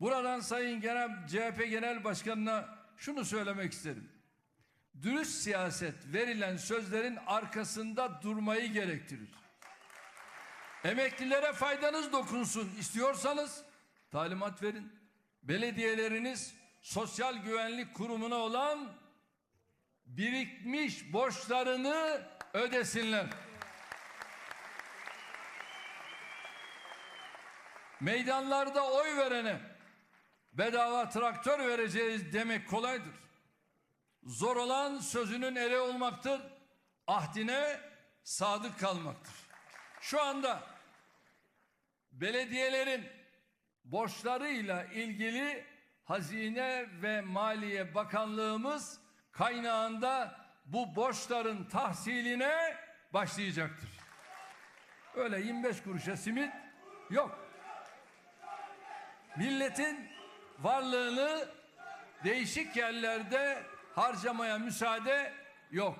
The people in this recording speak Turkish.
Buradan Sayın Genel CHP Genel Başkanı'na şunu söylemek isterim. Dürüst siyaset verilen sözlerin arkasında durmayı gerektirir. Emeklilere faydanız dokunsun istiyorsanız talimat verin. Belediyeleriniz sosyal güvenlik kurumuna olan birikmiş borçlarını ödesinler. Meydanlarda oy verene bedava traktör vereceğiz demek kolaydır. Zor olan sözünün eri olmaktır. Ahdine sadık kalmaktır. Şu anda belediyelerin borçlarıyla ilgili Hazine ve Maliye Bakanlığımız kaynağında bu borçların tahsiline başlayacaktır. Öyle 25 kuruşa simit yok. Milletin varlığını değişik yerlerde harcamaya müsaade yok.